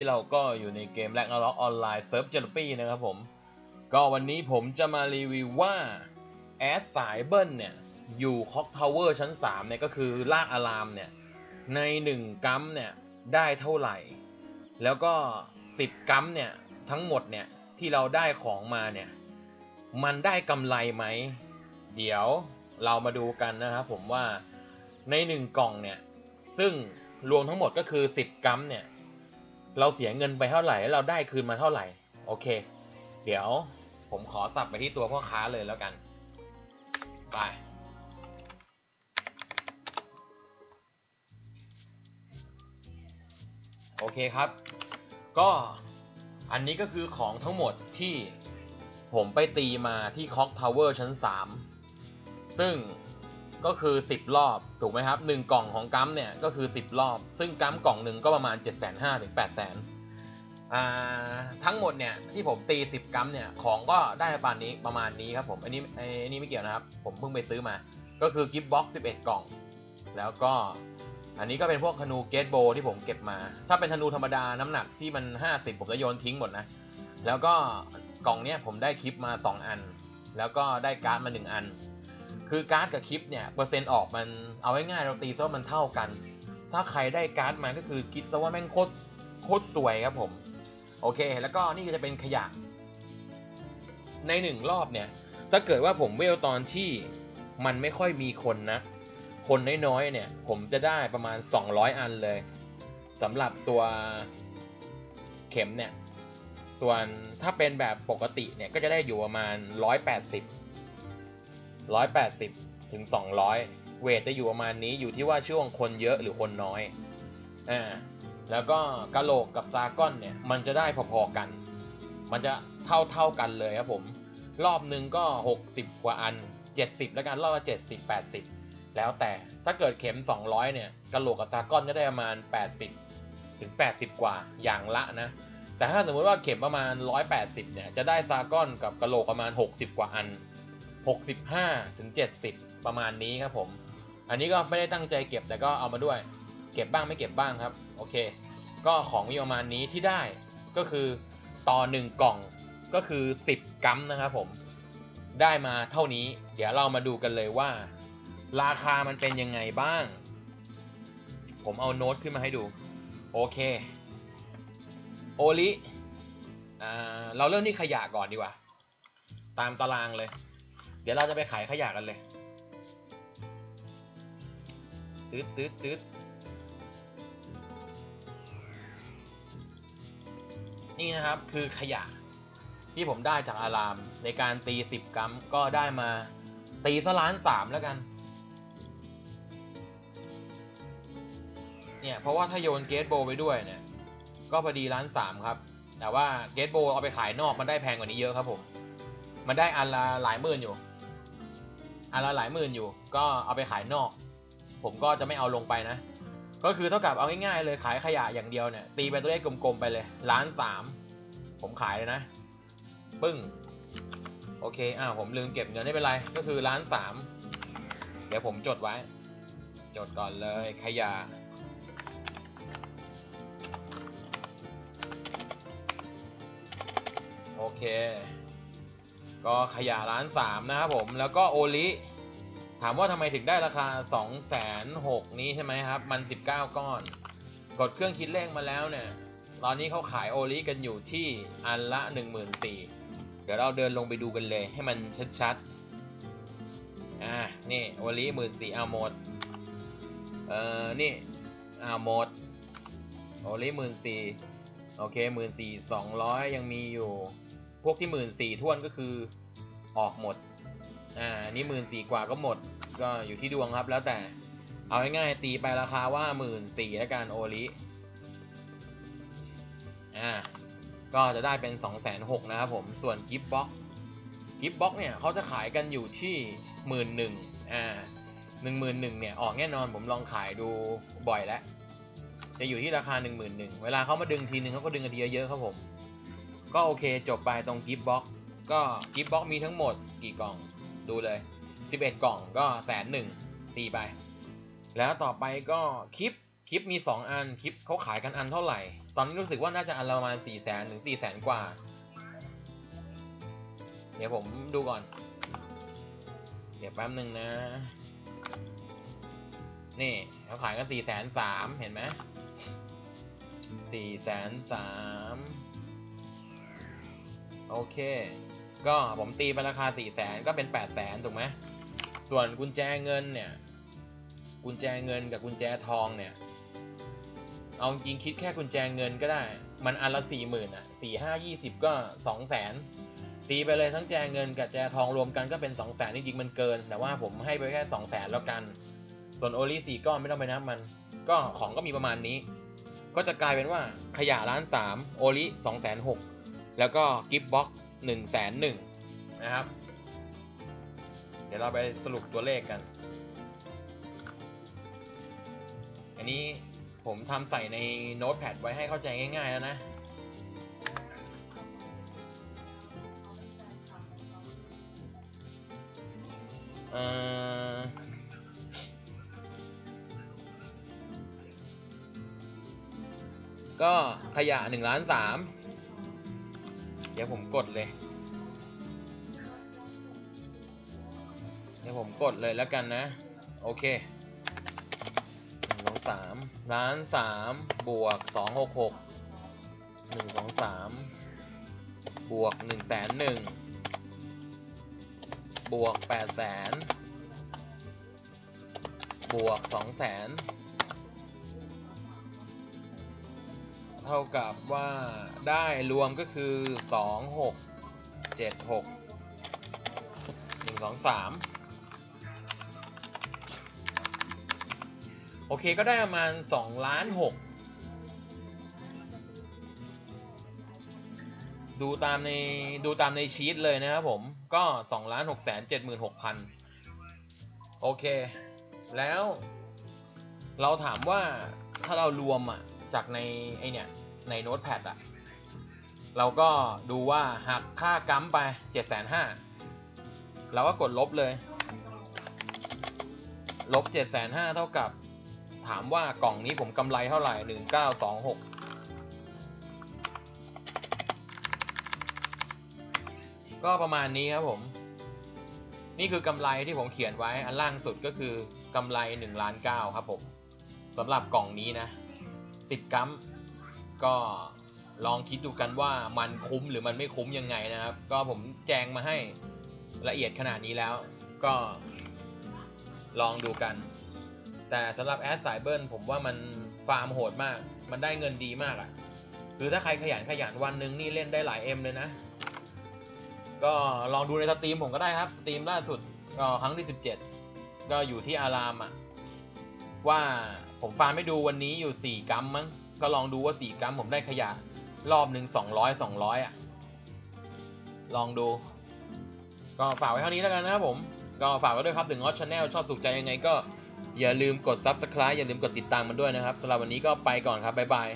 ที่เราก็อยู่ในเกมแ a กนาล็อกออนไลน์เซิร์ฟเจลปี้นะครับผม ก็วันนี้ผมจะมารีวิวว่าแอดสายเบิ้ลเนี่ย อยู่คอกทาวเวอร์ชั้น 3 เนี่ย ก็คือลากอะลามเนี่ย ใน 1 กัมเนี่ย ได้เท่าไหร่ แล้วก็ 10 กัมเนี่ย ทั้งหมดเนี่ย ที่เราได้ของมาเนี่ย มันได้กำไรไหม เดี๋ยวเรามาดูกันนะครับผมว่าใน 1 กล่องเนี่ย ซึ่งรวมทั้งหมดก็คือ 10 กัมเนี่ย เราเสียเงินไปเท่าไหร่แล้วเราได้คืนมาเท่าไหร่ โอเค เดี๋ยวผมขอสับไปที่ตัวพ่อค้าเลยแล้วกัน ไป โอเคครับ ก็อันนี้ก็คือของทั้งหมดที่ผมไปตีมาที่คอกทาวเวอร์ชั้น 3 ซึ่ง ก็คือ 10 รอบถูกไหมครับ 1 กล่องของกัมเนี่ยก็คือ 10 รอบ ซึ่งกัมกล่องหนึ่งก็ประมาณ 7 5 0 0 0ถึง8 0 0 0 0ทั้งหมดเนี่ยที่ผมตี 10กัมเนี่ยของก็ได้ประมาณนี้ประมาณนี้ครับผมอันนี้อันนี้ไม่เกี่ยวนะครับ ผมเพิ่งไปซื้อมา ก็คือกิฟต์บ็อกซ์11 กล่อง แล้วก็อันนี้ก็เป็นพวกธนูเกตโบที่ผมเก็บมา ถ้าเป็นธนูธรรมดาน้ำหนักที่มัน 50 ผมจะโยนทิ้งหมดนะ แล้วก็กล่องเนี้ยผมได้คลิปมา 2 อัน แล้วก็ได้การ์ดมา 1 อัน คือการ์ดกับคลิปเนี่ยเปอร์เซ็นต์ออกมันเอาไว้ง่ายเราตีซะว่ามันเท่ากัน ถ้าใครได้การ์ดมาก็คือคิดซะว่าแม่งโคตรโคตรสวยครับผมโอเค แล้วก็นี่ก็จะเป็นขยะ ในหนึ่งรอบเนี่ย ถ้าเกิดว่าผมเวลตอนที่มันไม่ค่อยมีคนนะ คนน้อยๆเนี่ย ผมจะได้ประมาณ 200 อันเลยสำหรับตัวเข็มเนี่ย ส่วนถ้าเป็นแบบปกติเนี่ย ก็จะได้อยู่ประมาณ 180 180 ถึง 200 เวทจะอยู่ประมาณนี้อยู่ที่ว่าช่วงคนเยอะหรือคนน้อยอ่าแล้วก็กะโหลกกับซากอนเนี่ยมันจะได้พอๆกัน มันจะเท่าเท่ากันเลยครับผม รอบหนึ่งก็ 60 กว่าอัน 70 แล้วกันรอบละ70 80 แล้วแต่ถ้าเกิดเข็ม 200 เนี่ยกะโหลกกับซากอนก็ได้ประมาณ 80 ถึง 80 กว่าอย่างละนะแต่ถ้าสมมติว่าเข็มประมาณ 180 เนี่ย จะได้ซากอนกับกะโหลกประมาณ 60 กว่าอัน 65ถึง70 ประมาณนี้ครับผม อันนี้ก็ไม่ได้ตั้งใจเก็บแต่ก็เอามาด้วย เก็บบ้างไม่เก็บบ้างครับ โอเค ก็ของมีประมาณนี้ที่ได้ก็คือต่อ 1 กล่องก็คือ 10 กัมนะครับผม ได้มาเท่านี้ เดี๋ยวเรามาดูกันเลยว่า ราคามันเป็นยังไงบ้าง ผมเอาโน้ตขึ้นมาให้ดู โอเคโอลิเราเริ่มที่ขยะก่อนดีกว่า ตามตารางเลย เดี๋ยวเราจะไปขายขยะกันเลยตืดตืดตืดนี่นะครับคือขยะที่ผมได้จากอารามในการตี 10 กรัมก็ได้มาตีซะล้านสามแล้วกัน เนี่ย เพราะว่าถ้าโยนเกตโบไปด้วยเนี่ย ก็พอดีล้านสามครับ แต่ว่าเกตโบเอาไปขายนอกมันได้แพงกว่านี้เยอะครับผม มันได้อันละหลายหมื่นอยู่ อันละหลายหมื่นอยู่ ก็เอาไปขายนอก ผมก็จะไม่เอาลงไปนะ ก็คือเท่ากับเอาง่ายๆเลยขายขยะอย่างเดียวเนี่ย ตีไปตัวเลขกลมๆไปเลยล้านสามผมขายเลยนะปึ้งโอเคอ้าผมลืมเก็บเงินไม่เป็นไร ก็คือล้านสามเดี๋ยวผมจดไว้ จดก่อนเลยขยะโอเค ก็ขยะล้านสามนะครับผมแล้วก็โอลิถามว่าทำไมถึงได้ราคา2องแสนหกนี้ใช่ไหมครับ มัน 19 ก้อน กดเครื่องคิดเลขมาแล้วเนี่ย ตอนนี้เขาขายโอลิกันอยู่ที่อันละ 14,000เดี๋ยวเราเดินลงไปดูกันเลย ให้มันชัดๆ อ่า นี่โอลิหมื่นสี่เอาหมด เอ่อ นี่เอาหมด โอลิหมื่นสี่โอเคหมื่นสี่สองร้อยยังมีอยู่ วกที่หมื่นสี่ท่วนก็คือออกหมด อ่า นี่หมื่นสี่กว่าก็หมด ก็อยู่ที่ดวงครับ แล้วแต่ เอาง่ายๆตีไปราคาว่าหมื่นสี่แล้วกันโอลิอ่า ก็จะได้เป็น2 6 0 0 0นหนะครับผม ส่วนกิฟต์บ็อกกิฟต์บ็อกเนี่ยเขาจะขายกันอยู่ที่หมื่นหนึ่งอ่าหนึ่งหมื่นหนึ่งเนี่ยออกแน่นอนผมลองขายดูบ่อยแล้ว จะอยู่ที่ราคา1 1 0 0 0เวลาเขามาดึงทีนึงเขาก็ดึงกันเยอะๆครับผม ก็โอเคจบไปตรงกิฟต์บ็อกก็กิฟต์บ็อกมีทั้งหมดกี่กล่องดูเลย 11 กล่องก็แสนหนึ่งตีไป แล้วต่อไปก็คลิปคลิปมีสองอันคลิปเขาขายกันอันเท่าไหร่ ตอนนี้รู้สึกว่าน่าจะอันละประมาณสี่แสนถึงสี่แสนกว่า เดี๋ยวผมดูก่อน เดี๋ยวแป๊บหนึ่งนะ นี่เขาขายกันสี่แสนสามเห็นไหมสี่แสนสาม โอเค ก็ผมตีไปราคาสี่แสนก็เป็นแปดแสนถูกไหมส่วนกุญแจเงินเนี่ย กุญแจเงินกับกุญแจทองเนี่ย เอาจริงคิดแค่กุญแจเงินก็ได้ มันอันละสี่หมื่นอะสี่ห้ายี่สิบก็สองแสนตีไปเลยทั้งแจเงินกับแจทองรวมกันก็เป็นสองแสนจริงๆมันเกิน แต่ว่าผมให้ไปแค่สองแสนแล้วกัน ส่วนโอลิสี่ก้อนไม่ต้องไปนับมัน ก็ของก็มีประมาณนี้ ก็จะกลายเป็นว่าขยะล้านสามโอลิสองแสนหก แล้วก็กิฟต์บ็อกหนึ่งแสนหนึ่งนะครับ เดี๋ยวเราไปสรุปตัวเลขกัน อันนี้ผมทำใส่ในโน้ตแพดไว้ให้เข้าใจง่ายๆแล้วนะเอ่อก็ขยะหนึ่งล้านสาม ดี๋ยวผมกดเลย เดี๋ยวผมกดเลยแล้วกันนะ โอเคหนึ่งสองสามล้านสามบวกสองหกหกหนึ่งสองสามบวกหนึ่งแสนหนึ่งบวกแปดแสนบวกสองแสน เท่ากับว่าได้รวมก็คือสองหกเจ็ดหกหนึ่งสองสามโอเคก็ได้ประมาณ2ล้าน6ดูตามในดูตามในชีตเลยนะครับผม ก็2ล้าน6แสน76,000 โอเค แล้วเราถามว่าถ้าเรารวมอะ จากในไอเนี่ยในโน้ตแพดอะเราก็ดูว่าหักค่ากัมไป7,500,000เราก็กดลบเลย ลบ7,500,000เท่ากับ ถามว่ากล่องนี้ผมกำไรเท่าไหร่หนึ่งเก้าสองหกก็ประมาณนี้ครับผม นี่คือกำไรที่ผมเขียนไว้อันล่างสุดก็คือกำไร1ล้านเก้าครับผมสำหรับกล่องนี้นะ ติดกัมก็ลองคิดดูกันว่ามันคุ้มหรือมันไม่คุ้มยังไงนะครับ ก็ผมแจงมาให้ละเอียดขนาดนี้แล้ว ก็ลองดูกัน แต่สำหรับแอดสายเบิลผมว่ามันฟาร์มโหดมาก มันได้เงินดีมากอะ่ะคือถ้าใครขยันขยันวันหนึ่งนี่เล่นได้หลายเอ็มเลยนะ ก็ลองดูในสตรีมผมก็ได้ครับสตรีมล่าสุดก็ครั้งที่ 17 ก็อยู่ที่อารามอะ่ะ ว่าผมฟาร์มไม่ดูวันนี้อยู่ 4 กรัมมั้ง ก็ลองดูว่า 4 กรัมผมได้ขยะ รอบหนึ่ง200 200 อะ ลองดู ก็ฝากไว้เท่านี้แล้วกันนะครับผม ก็ฝากไว้ด้วยครับถึงออสชาแนลชอบถูกใจยังไงก็อย่าลืมกด Subscribe อย่าลืมกดติดตามมันด้วยนะครับสำหรับวันนี้ก็ไปก่อนครับ บ๊ายบาย